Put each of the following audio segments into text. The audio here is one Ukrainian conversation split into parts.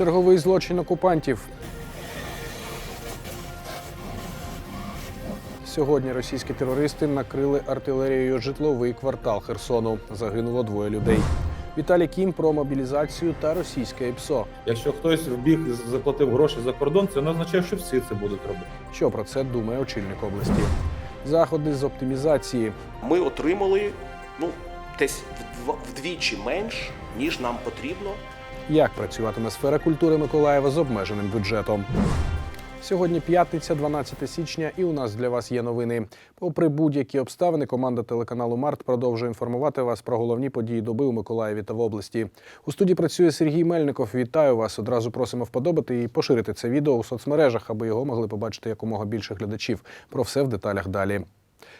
Черговий злочин окупантів. Сьогодні російські терористи накрили артилерією житловий квартал Херсону. Загинуло двоє людей. Віталій Кім про мобілізацію та російське ІПСО. Якщо хтось вбіг і заплатив гроші за кордон, це не означає, що всі це будуть робити. Що про це думає очільник області? Заходи з оптимізації. ми отримали ну десь вдвічі менш ніж нам потрібно. Як працюватиме сфера культури Миколаєва з обмеженим бюджетом? Сьогодні п'ятниця, 12 січня, і у нас для вас є новини. Попри будь-які обставини, команда телеканалу Март продовжує інформувати вас про головні події доби у Миколаєві та в області. У студії працює Сергій Мельников. Вітаю вас. Одразу просимо вподобати і поширити це відео у соцмережах, аби його могли побачити якомога більше глядачів. Про все в деталях далі.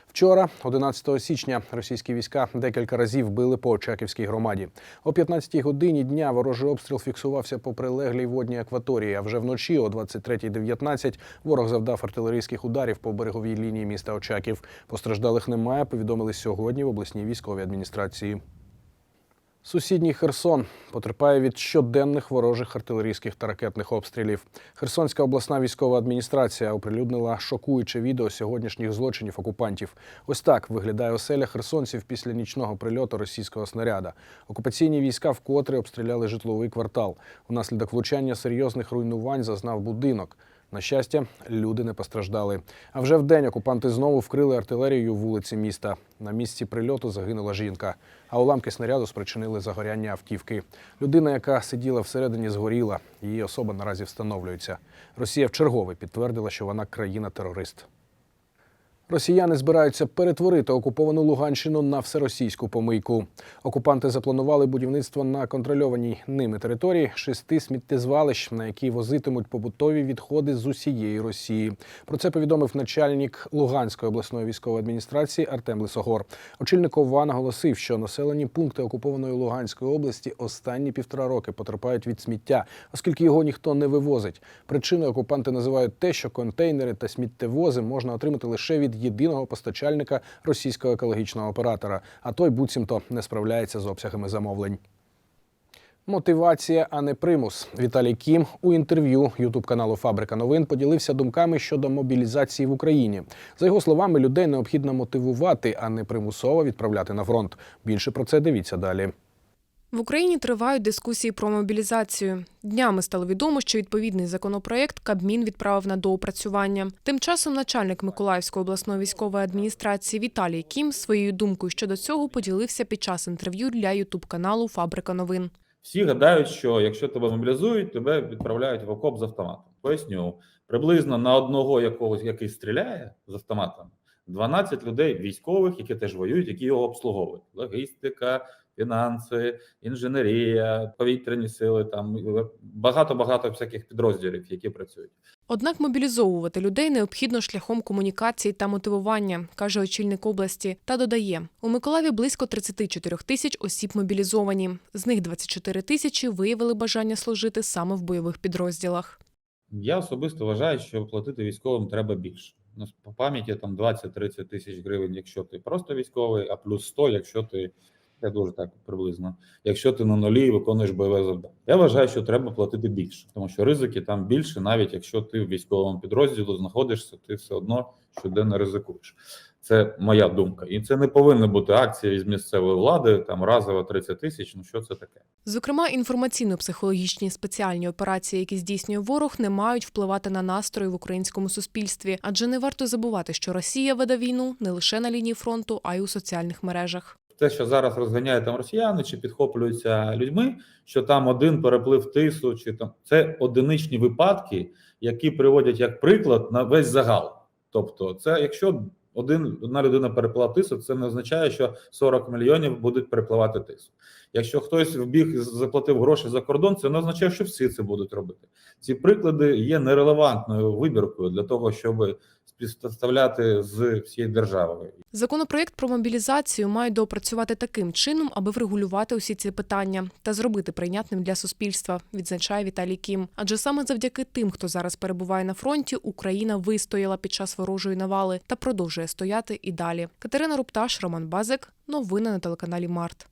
Вчора, 11 січня, російські війська декілька разів били по Очаківській громаді. О 15-й годині дня ворожий обстріл фіксувався по прилеглій водній акваторії. А вже вночі, о 23.19, ворог завдав артилерійських ударів по береговій лінії міста Очаків. Постраждалих немає. Повідомили сьогодні в обласній військовій адміністрації. Сусідній Херсон потерпає від щоденних ворожих артилерійських та ракетних обстрілів. Херсонська обласна військова адміністрація оприлюднила шокуюче відео сьогоднішніх злочинів окупантів. Ось так виглядає оселя херсонців після нічного прильоту російського снаряда. Окупаційні війська вкотре обстріляли житловий квартал. Внаслідок влучання серйозних руйнувань зазнав будинок. На щастя, люди не постраждали. А вже в день окупанти знову вкрили артилерією вулиці міста. На місці прильоту загинула жінка, а уламки снаряду спричинили загоряння автівки. Людина, яка сиділа всередині, згоріла. Її особа наразі встановлюється. Росія вчергове підтвердила, що вона країна-терорист. Росіяни збираються перетворити окуповану Луганщину на всеросійську помийку. Окупанти запланували будівництво на контрольованій ними території шести сміттєзвалищ, на які возитимуть побутові відходи з усієї Росії. Про це повідомив начальник Луганської обласної військової адміністрації Артем Лисогор. Очільник ОВА наголосив, що населені пункти окупованої Луганської області останні півтора роки потерпають від сміття, оскільки його ніхто не вивозить. Причиною окупанти називають те, що контейнери та сміттєвози можна отримати лише від єдиного постачальника російського екологічного оператора, а той буцімто не справляється з обсягами замовлень. Мотивація, а не примус. Віталій Кім у інтерв'ю Ютуб каналу Фабрика новин поділився думками щодо мобілізації в Україні. За його словами, людей необхідно мотивувати, а не примусово відправляти на фронт. Більше про це дивіться далі. В Україні тривають дискусії про мобілізацію. Днями стало відомо, що відповідний законопроєкт Кабмін відправив на доопрацювання. Тим часом начальник Миколаївської обласної військової адміністрації Віталій Кім своєю думкою щодо цього поділився під час інтерв'ю для ютуб каналу Фабрика новин. Всі гадають, що якщо тебе мобілізують, тебе відправляють в окоп з автоматом. Поясню, приблизно на одного якогось, який стріляє з автоматом, 12 людей військових, які теж воюють, які його обслуговують. Логістика, фінанси, інженерія, повітряні сили, там багато багато всяких підрозділів, які працюють. Однак мобілізовувати людей необхідно шляхом комунікації та мотивування, каже очільник області. Та додає, у Миколаєві близько 34 тисяч осіб мобілізовані. З них 24 тисячі виявили бажання служити саме в бойових підрозділах. Я особисто вважаю, що платити військовим треба більше. Ну, по пам'яті там 20-30 тисяч гривень, якщо ти просто військовий, а плюс 100, якщо ти я дуже так приблизно. Якщо ти на нулі виконуєш бойове завдання, я вважаю, що треба платити більше, тому що ризики там більше, навіть якщо ти в військовому підрозділі знаходишся, ти все одно щоденно ризикуєш. Це моя думка, і це не повинна бути акція з місцевої влади, там разово 30 тисяч. Ну що це таке? Зокрема, інформаційно-психологічні спеціальні операції, які здійснює ворог, не мають впливати на настрої в українському суспільстві, адже не варто забувати, що Росія веде війну не лише на лінії фронту, а й у соціальних мережах. те, що зараз розганяють там росіяни, чи підхоплюються людьми, що там один переплив тису, чи там це одиничні випадки, які приводять як приклад на весь загал. Тобто, це якщо один одна людина переплила тису, це не означає, що 40 мільйонів будуть перепливати тису. Якщо хтось вбіг і заплатив гроші за кордон, це не означає, що всі це будуть робити. Ці приклади є нерелевантною вибіркою для того, щоб співставляти з всією державою. Законопроєкт про мобілізацію мають доопрацювати таким чином, аби врегулювати усі ці питання та зробити прийнятним для суспільства, відзначає Віталій Кім. Адже саме завдяки тим, хто зараз перебуває на фронті, Україна вистояла під час ворожої навали та продовжує стояти і далі. Катерина Рупташ, Роман Базик. Новини на телеканалі Март.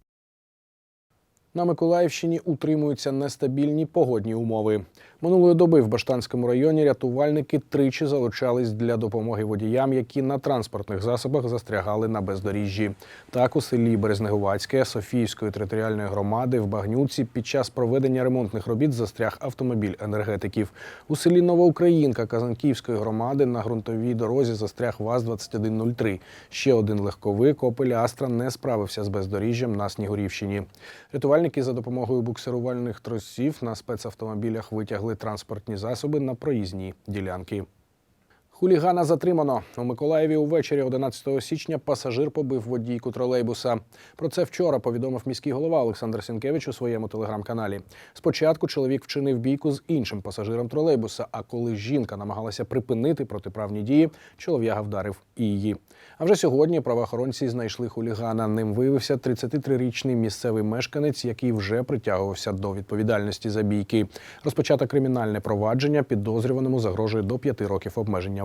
На Миколаївщині утримуються нестабільні погодні умови. Минулої доби в Баштанському районі рятувальники тричі залучались для допомоги водіям, які на транспортних засобах застрягали на бездоріжжі. Так, у селі Березнегувацьке Софіївської територіальної громади в Багнюці під час проведення ремонтних робіт застряг автомобіль енергетиків. У селі Новоукраїнка Казанківської громади на ґрунтовій дорозі застряг ВАЗ-2103. Ще один легковик Опель Астра не справився з бездоріжжям на Снігурівщині. Рятувальники за допомогою буксирувальних тросів на спецавтомобілях витягли транспортні засоби на проїзній ділянки. Хулігана затримано. У Миколаєві увечері 11 січня пасажир побив водійку тролейбуса. Про це вчора повідомив міський голова Олександр Сінкевич у своєму телеграм-каналі. Спочатку чоловік вчинив бійку з іншим пасажиром тролейбуса. А коли жінка намагалася припинити протиправні дії, чолов'яга вдарив і її. А вже сьогодні правоохоронці знайшли хулігана. Ним виявився 33-річний місцевий мешканець, який вже притягувався до відповідальності за бійки. Розпочато кримінальне провадження підозрюваному загрожує до 5 років обмеження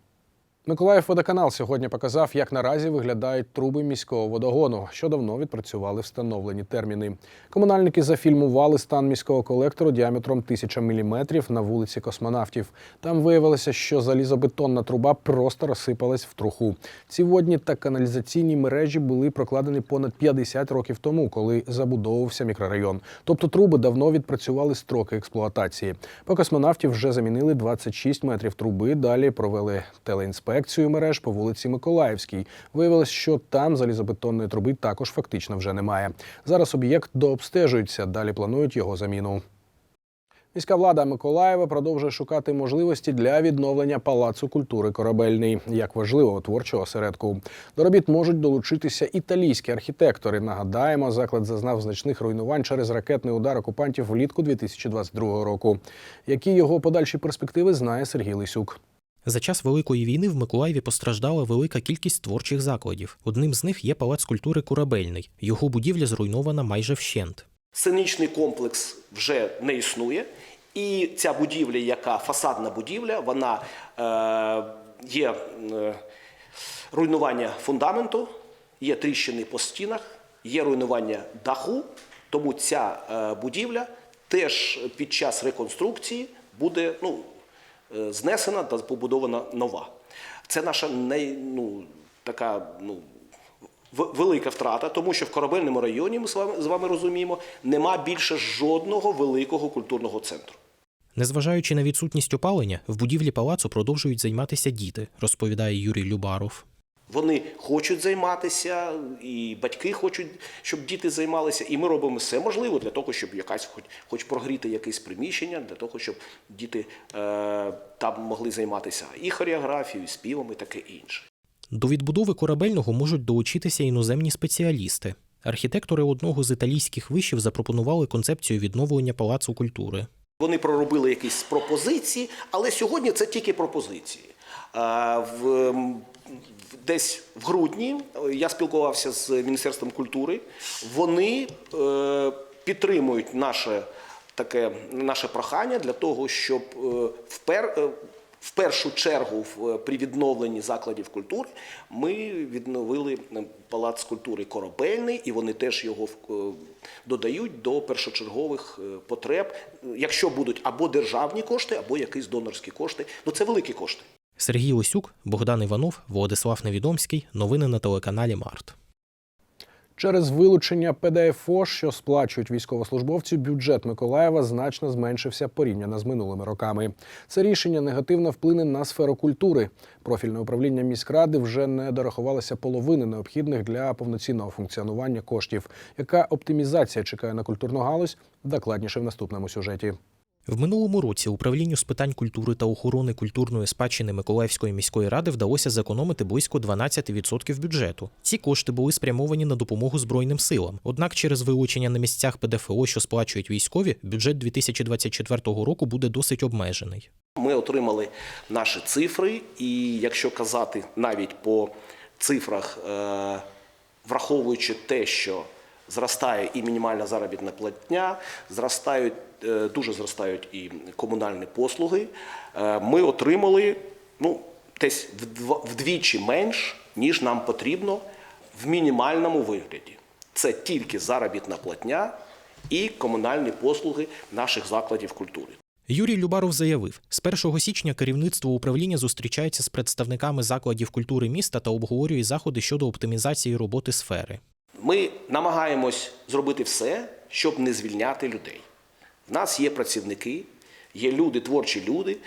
Миколаїв водоканал сьогодні показав, як наразі виглядають труби міського водогону, що давно відпрацювали встановлені терміни. Комунальники зафільмували стан міського колектору діаметром 1000 мм на вулиці космонавтів. Там виявилося, що залізобетонна труба просто розсипалась в труху. Ці водні та каналізаційні мережі були прокладені понад 50 років тому, коли забудовувався мікрорайон. Тобто труби давно відпрацювали строки експлуатації. По космонавтів вже замінили 26 метрів труби. Далі провели телеінспекцію мереж по вулиці Миколаївській. Виявилось, що там залізобетонної труби також фактично вже немає. Зараз об'єкт дообстежується. Далі планують його заміну. Міська влада Миколаєва продовжує шукати можливості для відновлення палацу культури корабельний як важливого творчого осередку. До робіт можуть долучитися італійські архітектори. Нагадаємо, заклад зазнав значних руйнувань через ракетний удар окупантів влітку 2022 року. Які його подальші перспективи знає Сергій Лисюк. За час Великої війни в Миколаєві постраждала велика кількість творчих закладів. Одним з них є палац культури Корабельний. Його будівля зруйнована майже вщент. Сценічний комплекс вже не існує, і ця будівля, яка фасадна будівля, вона е, є е, руйнування фундаменту, є тріщини по стінах, є руйнування даху. Тому ця е, будівля теж під час реконструкції буде ну, знесена та побудована нова. Це наша не, ну, така ну, велика втрата, тому що в корабельному районі ми з вами, з вами розуміємо, нема більше жодного великого культурного центру. Незважаючи на відсутність опалення, в будівлі палацу продовжують займатися діти, розповідає Юрій Любаров. Вони хочуть займатися, і батьки хочуть, щоб діти займалися, і ми робимо все можливе для того, щоб якась хоч, хоч прогріти якесь приміщення, для того, щоб діти е, там могли займатися і хореографією, і співом, і таке інше. До відбудови корабельного можуть долучитися іноземні спеціалісти. Архітектори одного з італійських вишів запропонували концепцію відновлення палацу культури. Вони проробили якісь пропозиції, але сьогодні це тільки пропозиції. А, В, десь в грудні е, я спілкувався з Міністерством культури. Вони е, підтримують наше таке наше прохання для того, щоб е, впер, е, в першу чергу при відновленні закладів культури ми відновили е, палац культури корабельний, і вони теж його е, додають до першочергових е, потреб, якщо будуть або державні кошти, або якісь донорські кошти. Ну це великі кошти. Сергій Лисюк, Богдан Іванов, Владислав Невідомський. Новини на телеканалі Март. Через вилучення ПДФО, що сплачують військовослужбовці, бюджет Миколаєва значно зменшився порівняно з минулими роками. Це рішення негативно вплине на сферу культури. Профільне управління міськради вже не дорахувалося половини необхідних для повноцінного функціонування коштів. Яка оптимізація чекає на культурну галузь? Докладніше в наступному сюжеті. В минулому році управлінню з питань культури та охорони культурної спадщини Миколаївської міської ради вдалося зекономити близько 12% бюджету. Ці кошти були спрямовані на допомогу Збройним силам. Однак через вилучення на місцях ПДФО, що сплачують військові, бюджет 2024 року буде досить обмежений. Ми отримали наші цифри, і якщо казати навіть по цифрах, е, враховуючи те, що Зростає і мінімальна заробітна платня, зростають, е, дуже зростають і комунальні послуги. Е, Ми отримали ну, десь вдвічі менш, ніж нам потрібно в мінімальному вигляді. Це тільки заробітна платня і комунальні послуги наших закладів культури. Юрій Любаров заявив, з 1 січня керівництво управління зустрічається з представниками закладів культури міста та обговорює заходи щодо оптимізації роботи сфери. Ми намагаємось зробити все, щоб не звільняти людей. В нас є працівники, є люди, творчі люди.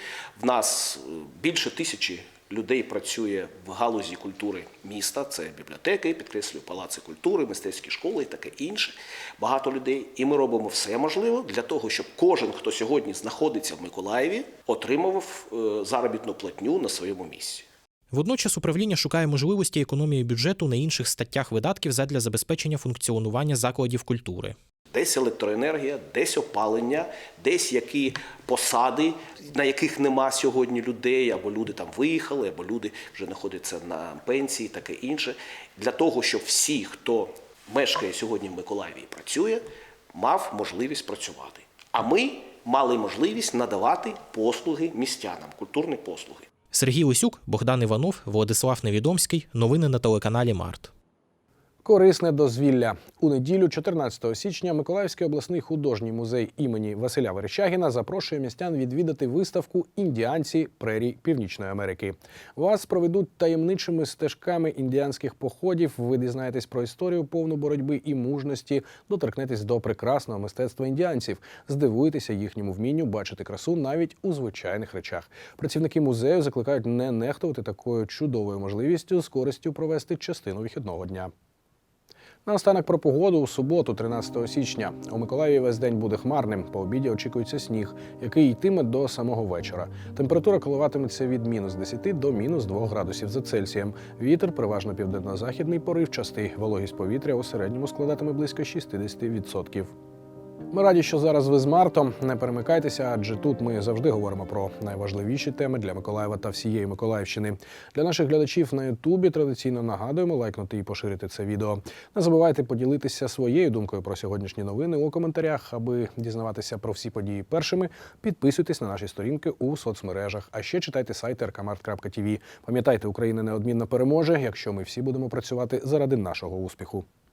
В нас е, більше тисячі людей працює в галузі культури міста. Це бібліотеки, підкреслюю, палаци культури, мистецькі школи і таке інше. Багато людей. І ми робимо все можливе для того, щоб кожен, хто сьогодні знаходиться в Миколаєві, отримував е, заробітну платню на своєму місці. Водночас управління шукає можливості економії бюджету на інших статтях видатків задля забезпечення функціонування закладів культури. Десь електроенергія, десь опалення, десь які посади, на яких нема сьогодні людей, або люди там виїхали, або люди вже знаходяться на пенсії, таке інше. Для того, щоб всі, хто мешкає сьогодні в Миколаєві і працює, мав можливість працювати. А ми мали можливість надавати послуги містянам, культурні послуги. Сергій Лисюк, Богдан Іванов, Владислав Невідомський. Новини на телеканалі Март. Корисне дозвілля у неділю, 14 січня, Миколаївський обласний художній музей імені Василя Верещагіна запрошує містян відвідати виставку Індіанці прерій Північної Америки. Вас проведуть таємничими стежками індіанських походів. Ви дізнаєтесь про історію повну боротьби і мужності, доторкнетесь до прекрасного мистецтва індіанців, здивуєтеся їхньому вмінню бачити красу навіть у звичайних речах. Працівники музею закликають не нехтувати такою чудовою можливістю з користю провести частину вихідного дня. Наостанок про погоду у суботу, 13 січня. У Миколаєві весь день буде хмарним. По обіді очікується сніг, який йтиме до самого вечора. Температура коливатиметься від мінус 10 до мінус 2 градусів за Цельсієм. Вітер переважно південно-західний поривчастий. Вологість повітря у середньому складатиме близько 60%. Ми раді, що зараз ви з Мартом. Не перемикайтеся, адже тут ми завжди говоримо про найважливіші теми для Миколаєва та всієї Миколаївщини. Для наших глядачів на Ютубі традиційно нагадуємо лайкнути і поширити це відео. Не забувайте поділитися своєю думкою про сьогоднішні новини у коментарях, аби дізнаватися про всі події першими. Підписуйтесь на наші сторінки у соцмережах. А ще читайте сайт rkmart.tv. Пам'ятайте, Україна неодмінно переможе, якщо ми всі будемо працювати заради нашого успіху.